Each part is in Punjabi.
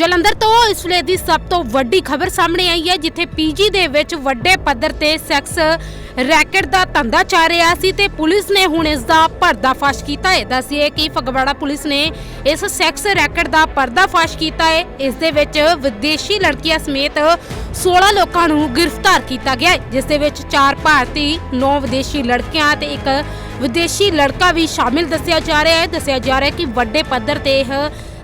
ਜਲੰਧਰ ਤੋਂ ਇਸ ਵੇਲੇ ਦੀ ਸਭ ਤੋਂ ਵੱਡੀ ਖਬਰ ਸਾਹਮਣੇ ਆਈ ਹੈ, ਜਿੱਥੇ ਪੀਜੀ ਦੇ ਵਿੱਚ ਵੱਡੇ ਪੱਧਰ ਤੇ ਸੈਕਸ ਰੈਕਟ ਦਾ ਧੰਦਾ ਚੱਲ ਰਿਹਾ ਸੀ ਤੇ ਪੁਲਿਸ ਨੇ ਹੁਣ ਇਸ ਦਾ ਪਰਦਾਫਾਸ਼ ਕੀਤਾ ਹੈ। ਦੱਸਿਏ ਕਿ ਫਗਵਾੜਾ ਪੁਲਿਸ ਨੇ ਇਸ ਸੈਕਸ ਰੈਕਟ ਦਾ ਪਰਦਾਫਾਸ਼ ਕੀਤਾ ਹੈ। ਇਸ ਦੇ ਵਿੱਚ ਵਿਦੇਸ਼ੀ ਲੜਕੀਆਂ ਸਮੇਤ 16 ਲੋਕਾਂ ਨੂੰ ਗ੍ਰਿਫਤਾਰ ਕੀਤਾ ਗਿਆ ਜਿਸ ਦੇ ਵਿੱਚ 4 ਭਾਰਤੀ 9 ਵਿਦੇਸ਼ੀ ਲੜਕੀਆਂ ਤੇ ਇੱਕ ਵਿਦੇਸ਼ੀ ਲੜਕਾ ਵੀ ਸ਼ਾਮਿਲ ਦੱਸਿਆ ਜਾ ਰਿਹਾ ਹੈ। ਦੱਸਿਆ ਜਾ ਰਿਹਾ ਹੈ ਕਿ ਵੱਡੇ ਪੱਧਰ ਤੇ ਇਹ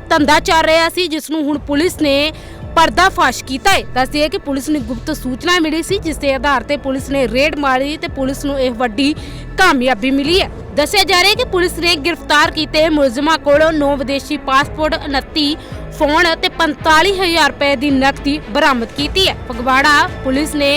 ਧੰਦਾ ਚੱਲ ਰਿਹਾ ਸੀ, ਜਿਸ ਨੂੰ ਹੁਣ ਪੁਲਿਸ ਨੇ ਪਰਦਾਫਾਸ਼ ਕੀਤਾ ਹੈ। ਦੱਸਦੇ ਕਿ ਪੁਲਿਸ ਨੂੰ ਗੁਪਤ ਸੂਚਨਾ ਮਿਲੀ ਸੀ, ਜਿਸ ਦੇ ਆਧਾਰ ਤੇ ਪੁਲਿਸ ਨੇ ਰੇਡ ਮਾਰੀ ਤੇ ਪੁਲਿਸ ਨੂੰ ਇਹ ਵੱਡੀ ਕਾਮਯਾਬੀ ਮਿਲੀ ਹੈ। ਦੱਸਿਆ ਜਾ ਰਿਹਾ ਹੈ ਕਿ ਪੁਲਿਸ ਨੇ ਗ੍ਰਿਫਤਾਰ ਕੀਤੇ ਮੁਲਜ਼ਮਾਂ ਕੋਲੋਂ 9 ਵਿਦੇਸ਼ੀ ਪਾਸਪੋਰਟ 29 ਫੋਨ ਤੇ 45000 ਰੁਪਏ ਦੀ ਨਕਦੀ ਬਰਾਮਦ ਕੀਤੀ ਹੈ। ਫਗਵਾੜਾ ਪੁਲਿਸ ਨੇ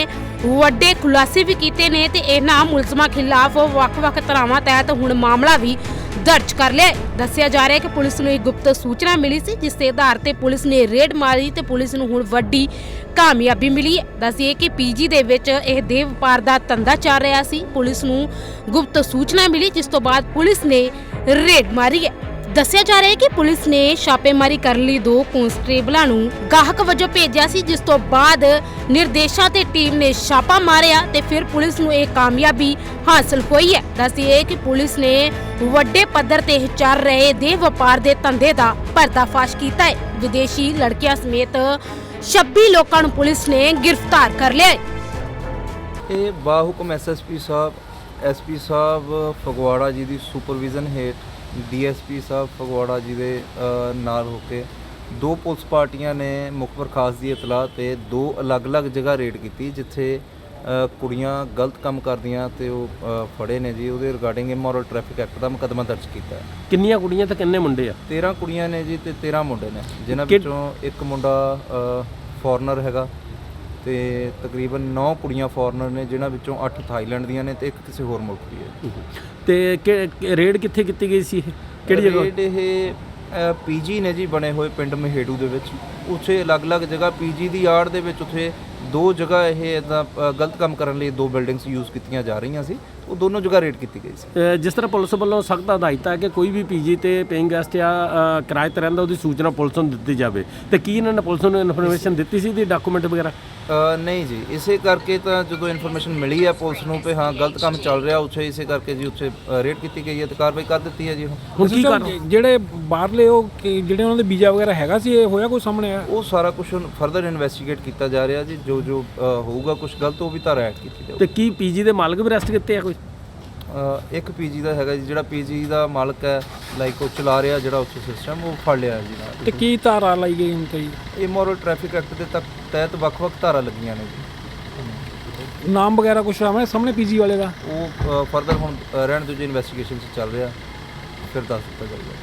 ਵੱਡੇ ਖੁਲਾਸੇ ਵੀ ਕੀਤੇ ਨੇ ਤੇ ਇਹਨਾਂ ਮੁਲਜ਼ਮਾਂ ਖਿਲਾਫ ਵੱਖ-ਵੱਖ ਧਾਰਾਵਾਂ ਤਹਿਤ ਹੁਣ ਮਾਮਲਾ ਵੀ ਦਰਜ ਕਰ ਲਿਆ ਦੱਸਿਆ ਜਾ ਰਿਹਾ ਹੈ ਕਿ ਪੁਲਿਸ ਨੂੰ ਇੱਕ ਗੁਪਤ ਸੂਚਨਾ ਮਿਲੀ ਸੀ, ਜਿਸ ਦੇ ਆਧਾਰ ਤੇ ਪੁਲਿਸ ਨੇ ਰੇਡ ਮਾਰੀ ਤੇ ਪੁਲਿਸ ਨੂੰ ਹੁਣ ਵੱਡੀ ਕਾਮਯਾਬੀ ਮਿਲੀ ਹੈ। ਦੱਸਿਏ ਕਿ ਪੀਜੀ ਦੇ ਵਿੱਚ ਇਹ ਦੇਹ ਵਪਾਰ ਦਾ ਧੰਦਾ ਚੱਲ ਰਿਹਾ ਸੀ। ਪੁਲਿਸ ਨੂੰ ਗੁਪਤ ਸੂਚਨਾ ਮਿਲੀ, ਜਿਸ ਤੋਂ ਬਾਅਦ ਪੁਲਿਸ ਨੇ ਰੇਡ ਮਾਰੀ ਹੈ। ਦੱਸਿਆ ਜਾ ਰਿਹਾ ਹੈ ਕਿ ਪੁਲਿਸ ਨੇ ਛਾਪੇਮਾਰੀ ਕਰਨ ਲਈ। ਦੋ ਕਨਸਟੇਬਲਾਂ ਨੂੰ ਗਾਹਕ ਵਜੋਂ ਭੇਜਿਆ ਸੀ, ਜਿਸ ਤੋਂ ਬਾਅਦ ਨਿਰਦੇਸ਼ਾਂ ਤੇ ਟੀਮ ਨੇ ਛਾਪਾ ਮਾਰਿਆ ਤੇ ਫਿਰ ਪੁਲਿਸ ਨੂੰ ਇਹ ਕਾਮਯਾਬੀ ਹਾਸਲ ਹੋਈ ਹੈ। ਦੱਸਿਏ ਕਿ ਪੁਲਿਸ ਨੇ ਵੱਡੇ ਪੱਧਰ ਤੇ ਚੱਲ ਰਹੇ ਦੇਹ ਵਪਾਰ ਦੇ ਧੰਦੇ ਦਾ ਪਰਦਾਫਾਸ਼ ਕੀਤਾ ਹੈ। ਵਿਦੇਸ਼ੀ ਲੜਕੀਆਂ ਸਮੇਤ 26 ਲੋਕਾਂ ਨੂੰ ਪੁਲਿਸ ਨੇ ਗ੍ਰਿਫਤਾਰ ਕਰ ਲਿਆ ਹੈ। ਇਹ ਬਾਹੁਕਮ ਐਸਐਸਪੀ ਸਾਹਿਬ ਐਸਪੀ ਸਾਹਿਬ ਫਗਵਾੜਾ ਜੀ ਦੀ ਸੁਪਰਵਿਜ਼ਨ ਹੇਠ ਡੀਐਸਪੀ ਸਾਹਿਬ ਫਗਵਾੜਾ ਜੀ ਦੇ ਨਾਲ ਹੋ ਕੇ ਦੋ ਪੁਲਿਸ ਪਾਰਟੀਆਂ ਨੇ ਮੁਖਬਰ ਖਾਸ ਦੀ ਇਤਲਾਹ ਤੇ ਦੋ ਅਲੱਗ-ਅਲੱਗ ਜਗ੍ਹਾ ਰੇਡ ਕੀਤੀ ਜਿੱਥੇ ਕੁੜੀਆਂ ਗਲਤ ਕੰਮ ਕਰਦੀਆਂ ਤੇ ਉਹ ਫੜੇ ਨੇ ਜੀ। ਉਹਦੇ ਰਿਗਾਰਡਿੰਗ ਇਮੋਰਲ ਟ੍ਰੈਫਿਕ ਐਕਟ ਦਾ ਮੁਕੱਦਮਾ ਦਰਜ ਕੀਤਾ ਹੈ। ਕਿੰਨੀਆਂ ਕੁੜੀਆਂ ਤੇ ਕਿੰਨੇ ਮੁੰਡੇ ਆ? 13 ਕੁੜੀਆਂ ਨੇ ਜੀ ਤੇ 13 ਮੁੰਡੇ ਨੇ ਜਿਨ੍ਹਾਂ ਵਿੱਚੋਂ ਇੱਕ ਮੁੰਡਾ ਫੋਰਨਰ ਹੈਗਾ। ਤੇ ਤਕਰੀਬਨ 9 ਕੁੜੀਆਂ ਫੋਰਨਰ ਨੇ ਜਿਨ੍ਹਾਂ ਵਿੱਚੋਂ 8 ਥਾਈਲੈਂਡ ਦੀਆਂ ਨੇ ਤੇ ਇੱਕ ਕਿਸੇ ਹੋਰ ਮੁਲਕ ਦੀ ਹੈ। ਤੇ ਰੇਡ ਕਿੱਥੇ ਕੀਤੀ ਗਈ ਸੀ ਇਹ? ਕਿਹੜੀ ਜਗ੍ਹਾ? ਰੇਡ ਇਹ ਪੀਜੀ ਨੇ ਜੀ ਬਣੇ ਹੋਏ ਪਿੰਡ ਮਹੇੜੂ ਦੇ ਵਿੱਚ। ਉੱਥੇ ਅਲੱਗ-ਅਲੱਗ ਜਗ੍ਹਾ ਪੀਜੀ ਦੀ ਆੜ ਦੇ ਵਿੱਚ ਉੱਥੇ ਦੋ ਜਗ੍ਹਾ ਇਹ ਇਦਾਂ ਗਲਤ ਕੰਮ ਕਰਨ ਲਈ ਦੋ ਬਿਲਡਿੰਗਸ ਯੂਜ਼ ਕੀਤੀਆਂ ਜਾ ਰਹੀਆਂ ਸੀ। ਉਹ ਦੋਨੋਂ ਜਗ੍ਹਾ ਰੇਡ ਕੀਤੀ ਗਈ ਸੀ। ਜਿਸ ਤਰ੍ਹਾਂ ਪੁਲਿਸ ਵੱਲੋਂ ਸਖਤ ਹਦਾਇਤਾਂ ਹੈ ਕਿ ਕੋਈ ਵੀ ਪੀਜੀ ਤੇ ਪੇਇੰਗ ਗੈਸਟ ਆ ਅ, ਕਿਰਾਏ ਤੇ ਰਹਿੰਦਾ ਉਹਦੀ ਸੂਚਨਾ ਪੁਲਿਸ ਨੂੰ ਦਿੱਤੀ ਜਾਵੇ। ਤੇ ਕੀ ਇਹਨਾਂ ਨੇ ਪੁਲਿਸ ਨੂੰ ਇਨਫੋਰਮੇਸ਼ਨ ਦਿੱਤੀ ਸੀ ਦੀ ਡਾਕੂਮੈਂਟ ਵਗੈਰਾ? ਨਹੀਂ ਜੀ। ਇਸੇ ਕਰਕੇ ਤਾਂ ਜਦੋਂ ਇਨਫੋਰਮੇਸ਼ਨ ਮਿਲੀ ਹੈ ਪੁਲਿਸ ਨੂੰ ਕਿ ਹਾਂ ਗਲਤ ਕੰਮ ਚੱਲ ਰਿਹਾ ਉੱਥੇ ਇਸੇ ਕਰਕੇ ਜੀ ਉੱਥੇ ਰੇਡ ਕੀਤੀ ਗਈ ਹੈ ਤੇ ਕਾਰਵਾਈ ਕਰ ਦਿੱਤੀ ਹੈ ਜੀ ਹੁਣ। ਕੀ ਕਰ ਜਿਹੜੇ ਬਾਹਰਲੇ ਉਹ ਕਿ ਜਿਹੜੇ ਉਹਨਾਂ ਦੇ ਵੀਜ਼ਾ ਵਗੈਰਾ ਹੈਗਾ ਸੀ ਇਹ ਹੋਇਆ ਕੋਈ ਸਾਹਮਣੇ ਆ ਉਹ ਸਾਰਾ ਕੁਝ ਫਰਦਰ ਇਨਵੈਸਟੀਗੇਟ ਕੀਤਾ ਜਾ ਰਿਹਾ ਜੀ। ਜੋ ਜੋ ਅ, ਹੋਊਗਾ ਕੁਝ ਗਲਤ ਉਹ ਵੀ ਧਾਰਾ ਐਡ ਕੀਤੀ ਜਾਊਗੀ। ਤੇ ਕੀ ਪੀਜੀ ਦੇ ਮਾਲਕ ਵੀ ਅਰੈਸਟ ਕੀਤੇ ਆ ਕੋਈ? ਅ, ਇੱਕ ਪੀਜੀ ਦਾ ਹੈਗਾ ਜੀ ਜਿਹੜਾ ਪੀਜੀ ਦਾ ਮਾਲਕ ਹੈ ਲਾਈਕ ਉਹ ਚਲਾ ਰਿਹਾ ਜਿਹੜਾ ਉੱਥੇ ਸਿਸਟਮ ਉਹ ਫੜ ਲਿਆ ਜੀ ਨਾਲ। ਤੇ ਕੀ ਧਾਰਾ ਲਾਈ ਗਈ ਹੁਣ ਤੇ? ਜੀ? ਇਹ ਮੋਰਲ ਟ੍ਰੈਫਿਕ ਐਕਟ ਦੇ ਤਕ ਤਹਿਤ ਵੱਖ-ਵੱਖ ਧਾਰਾ ਲੱਗੀਆਂ ਨੇ ਜੀ। ਨਾਮ ਵਗੈਰਾ ਕੁਝ ਆਵੇਂ ਸਾਹਮਣੇ ਪੀਜੀ ਵਾਲੇ ਦਾ? ਉਹ ਫਰਦਰ ਹੁਣ ਅ, ਰਹਿਣ ਦਿਓ ਜੀ ਇਨਵੈਸਟੀਗੇਸ਼ਨ ਚ ਚੱਲ ਰਿਹਾ। ਫਿਰ ਦੱਸ ਦਿੱਤਾ ਜਾਊਗਾ।